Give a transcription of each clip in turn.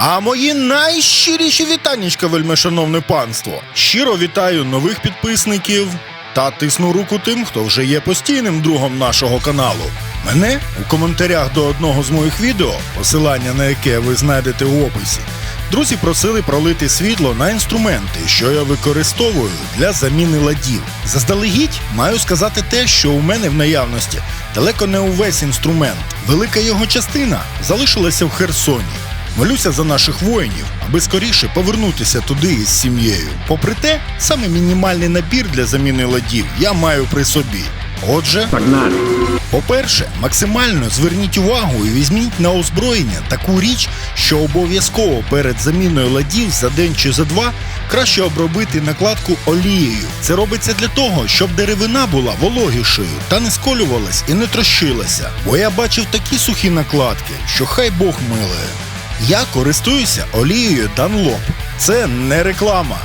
А мої найщиріші вітаннячка, вельмишановне панство. Щиро вітаю нових підписників та тисну руку тим, хто вже є постійним другом нашого каналу. Мене у коментарях до одного з моїх відео, посилання на яке ви знайдете у описі. Друзі просили пролити світло на інструменти, що я використовую для заміни ладів. Заздалегідь маю сказати те, що у мене в наявності далеко не увесь інструмент. Велика його частина залишилася в Херсоні. Молюся за наших воїнів, аби скоріше повернутися туди із сім'єю. Попри те, саме мінімальний набір для заміни ладів я маю при собі. Отже, Погнали! по-перше, максимально зверніть увагу і візьміть на озброєння таку річ, що обов'язково перед заміною ладів за день чи за два краще обробити накладку олією. Це робиться для того, щоб деревина була вологішою та не сколювалась і не трощилася. Бо я бачив такі сухі накладки, що хай Бог милує. Я користуюся олією Dunlop. Це не реклама.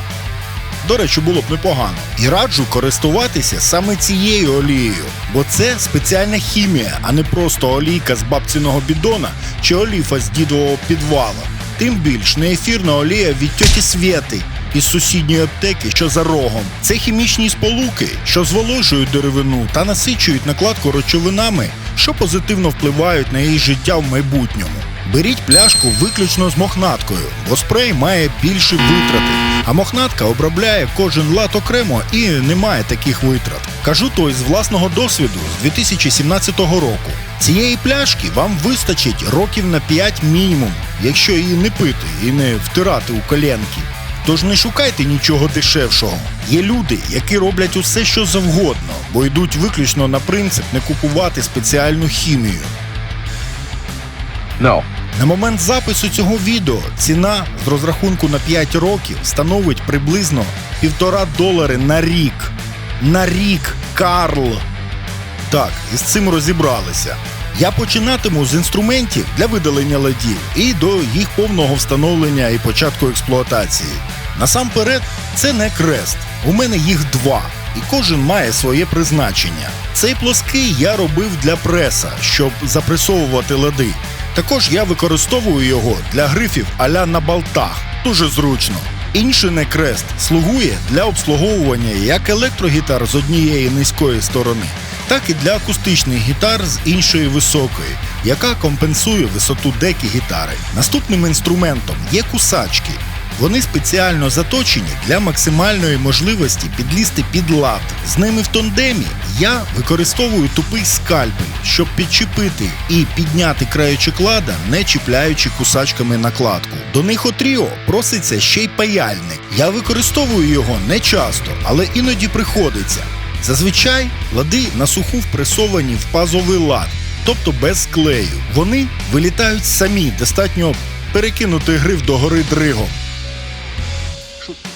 До речі, було б непогано. І раджу користуватися саме цією олією, бо це спеціальна хімія, а не просто олійка з бабціного бідона чи оліфа з дідового підвала. Тим більш не ефірна олія від тьоті Свєти із сусідньої аптеки, що за рогом. Це хімічні сполуки, що зволожують деревину та насичують накладку речовинами, що позитивно впливають на її життя в майбутньому. Беріть пляшку виключно з мохнаткою, бо спрей має більші витрати, а мохнатка обробляє кожен лад окремо і не має таких витрат. Кажу то із власного досвіду з 2017 року. Цієї пляшки вам вистачить років на 5 мінімум, якщо її не пити і не втирати у коленки. Тож не шукайте нічого дешевшого. Є люди, які роблять усе, що завгодно, бо йдуть виключно на принцип не купувати спеціальну хімію. No. На момент запису цього відео ціна з розрахунку на 5 років становить приблизно півтора долари на рік. На рік, Карл! Так, із цим розібралися. Я починатиму з інструментів для видалення ладів і до їх повного встановлення і початку експлуатації. Насамперед, це не крест. У мене їх два, і кожен має своє призначення. Цей плоский я робив для преса, щоб запресовувати лади. Також я використовую його для грифів аля на болтах. Дуже зручно. Інший некрест слугує для обслуговування як електрогітар з однієї низької сторони, так і для акустичних гітар з іншої високої, яка компенсує висоту деки гітари. Наступним інструментом є кусачки. Вони спеціально заточені для максимальної можливості підлізти під лад. З ними в тандемі я використовую тупий скальпель, щоб підчепити і підняти краючок лада, не чіпляючи кусачками накладку. До них у тріо проситься ще й паяльник. Я використовую його не часто, але іноді приходиться. Зазвичай лади на суху впресовані в пазовий лад, тобто без клею. Вони вилітають самі, достатньо перекинути гриф догори дригом. Шутка.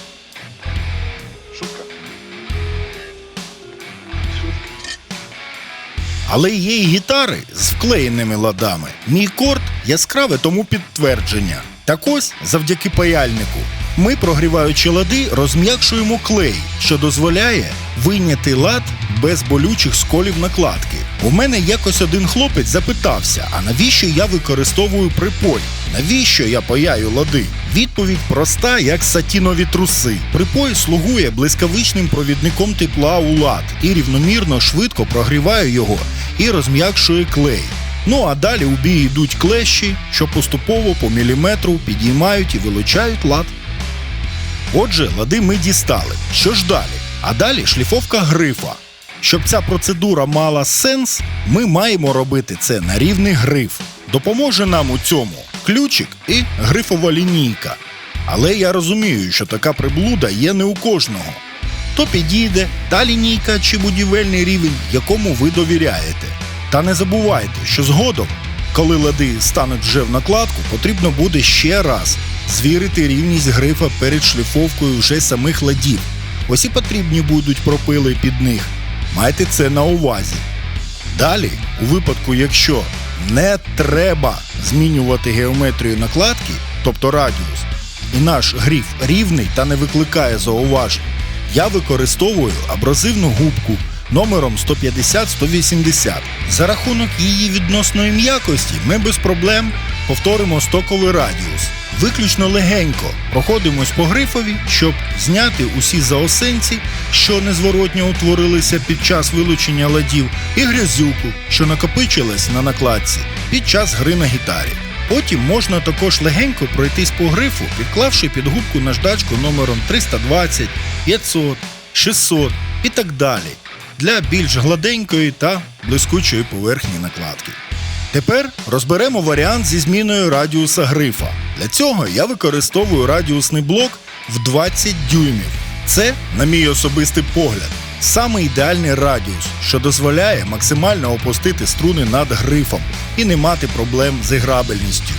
Але є й гітари з вклеєними ладами. Мій корд яскраве тому підтвердження. Так ось, завдяки паяльнику, ми, прогріваючи лади, розм'якшуємо клей, що дозволяє вийняти лад без болючих сколів накладки. У мене якось один хлопець запитався: а навіщо я використовую припой? Навіщо я паяю лади? Відповідь проста, як сатінові труси. Припой слугує блискавичним провідником тепла у лад і рівномірно швидко прогріває його і розм'якшує клей. Ну а далі у бій йдуть клещі, що поступово по міліметру підіймають і вилучають лад. Отже, лади ми дістали. Що ж далі? А далі шліфовка грифа. Щоб ця процедура мала сенс, ми маємо робити це на рівний гриф. Допоможе нам у цьому ключик і грифова лінійка. Але я розумію, що така приблуда є не у кожного. То підійде та лінійка чи будівельний рівень, якому ви довіряєте. Та не забувайте, що згодом, коли лади стануть вже в накладку, потрібно буде ще раз звірити рівність грифа перед шліфовкою вже самих ладів. Ось і потрібні будуть пропили під них. Майте це на увазі. Далі, у випадку, якщо не треба змінювати геометрію накладки, тобто радіус, і наш гриф рівний та не викликає зауважень, я використовую абразивну губку номером 150-180. За рахунок її відносної м'якості ми без проблем повторимо стоковий радіус. Виключно легенько проходимось по грифові, щоб зняти усі заосенці, що незворотньо утворилися під час вилучення ладів, і грязюку, що накопичилась на накладці під час гри на гітарі. Потім можна також легенько пройтись по грифу, підклавши під губку наждачку номером 320, 500, 600 і так далі для більш гладенької та блискучої поверхні накладки. Тепер розберемо варіант зі зміною радіуса грифа. Для цього я використовую радіусний блок в 20 дюймів. Це, на мій особистий погляд, саме ідеальний радіус, що дозволяє максимально опустити струни над грифом і не мати проблем з іграбельністю.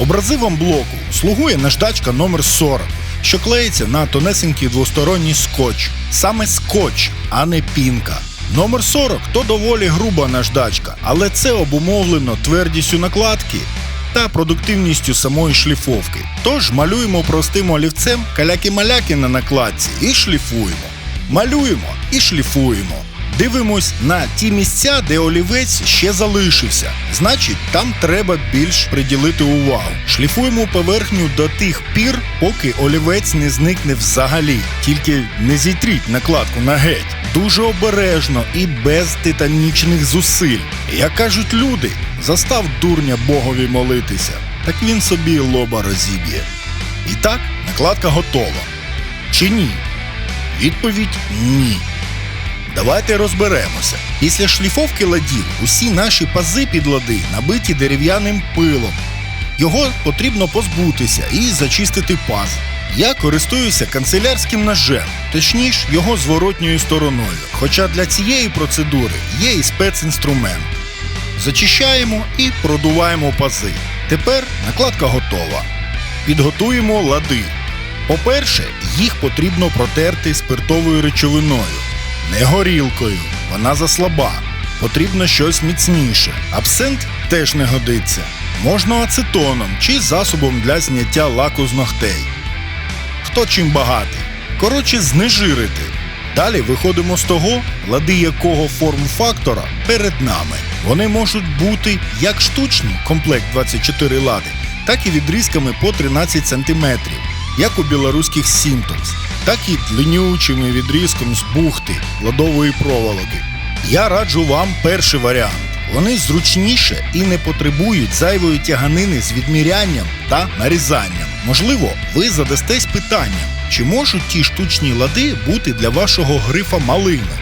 Образивом блоку слугує наждачка номер 40, що клеїться на тонесенький двосторонній скотч. Саме скотч, а не пінка. Номер 40 то доволі груба наждачка, але це обумовлено твердістю накладки та продуктивністю самої шліфовки. Тож малюємо простим олівцем каляки-маляки на накладці і шліфуємо. Малюємо і шліфуємо. Дивимось на ті місця, де олівець ще залишився. Значить, там треба більш приділити увагу. Шліфуємо поверхню до тих пір, поки олівець не зникне взагалі. Тільки не зітріть накладку на геть. Дуже обережно і без титанічних зусиль. Як кажуть люди, застав дурня Богові молитися, так він собі лоба розіб'є. І так, накладка готова. Чи ні? Відповідь ні. Давайте розберемося. Після шліфовки ладів усі наші пази під лади набиті дерев'яним пилом. Його потрібно позбутися і зачистити паз. Я користуюся канцелярським ножем, точніше його зворотньою стороною. Хоча для цієї процедури є і спецінструмент. Зачищаємо і продуваємо пази. Тепер накладка готова. Підготуємо лади. По-перше, їх потрібно протерти спиртовою речовиною, не горілкою, вона заслаба. Потрібно щось міцніше. Абсент теж не годиться. Можна ацетоном чи засобом для зняття лаку з ногтей. Хто чим багатий. Коротше, знежирити. Далі виходимо з того, лади якого форм-фактора перед нами. Вони можуть бути як штучні, комплект 24 лади, так і відрізками по 13 см, як у білоруських Сімтонс, так і длинючими відрізком з бухти ладової проволоки. Я раджу вам перший варіант. Вони зручніше і не потребують зайвої тяганини з відмірянням та нарізанням. Можливо, ви задастесь питанням, чи можуть ті штучні лади бути для вашого грифа малими?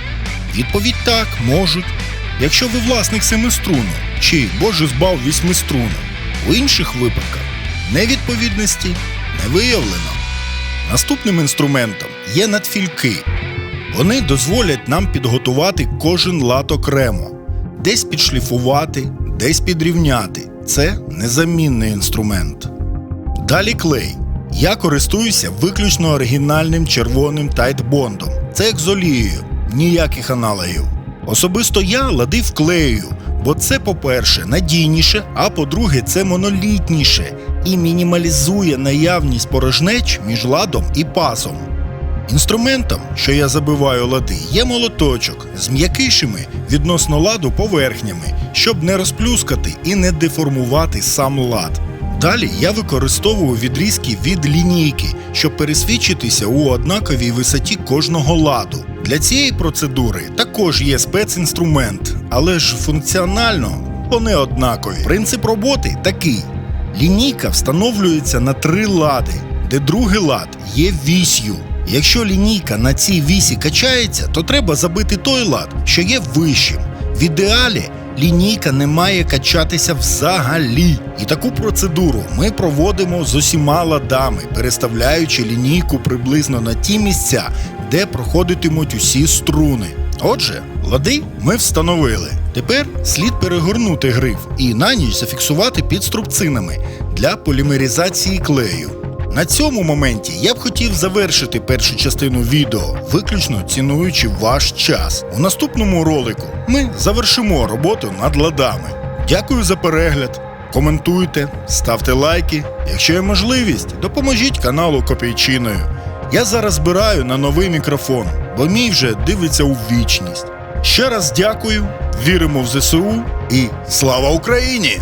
Відповідь так, можуть. Якщо ви власник семиструнну чи, боже збав вісьмиструнну. У інших випадках невідповідності не виявлено. Наступним інструментом є надфільки. Вони дозволять нам підготувати кожен лад окремо, десь підшліфувати, десь підрівняти. Це незамінний інструмент. Далі клей. Я користуюся виключно оригінальним червоним тайтбондом. Це як з олією, ніяких аналогів. Особисто я лади вклею, бо це, по-перше, надійніше, а по-друге, це монолітніше і мінімалізує наявність порожнеч між ладом і пазом. Інструментом, що я забиваю лади, є молоточок з м'якішими відносно ладу поверхнями, щоб не розплюскати і не деформувати сам лад. Далі я використовую відрізки від лінійки, щоб пересвідчитися у однаковій висоті кожного ладу. Для цієї процедури також є спецінструмент, але ж функціонально вони однакові. Принцип роботи такий: лінійка встановлюється на три лади, де другий лад є вісью. Якщо лінійка на цій вісі качається, то треба забити той лад, що є вищим. В ідеалі лінійка не має качатися взагалі. І таку процедуру ми проводимо з усіма ладами, переставляючи лінійку приблизно на ті місця, де проходитимуть усі струни. Отже, лади ми встановили. Тепер слід перегорнути гриф і на ніч зафіксувати під струбцинами для полімеризації клею. На цьому моменті я б хотів завершити першу частину відео, виключно цінуючи ваш час. У наступному ролику ми завершимо роботу над ладами. Дякую за перегляд. Коментуйте, ставте лайки. Якщо є можливість, допоможіть каналу Копійчиною. Я зараз збираю на новий мікрофон, бо мій вже дивиться у вічність. Ще раз дякую, віримо в ЗСУ і слава Україні!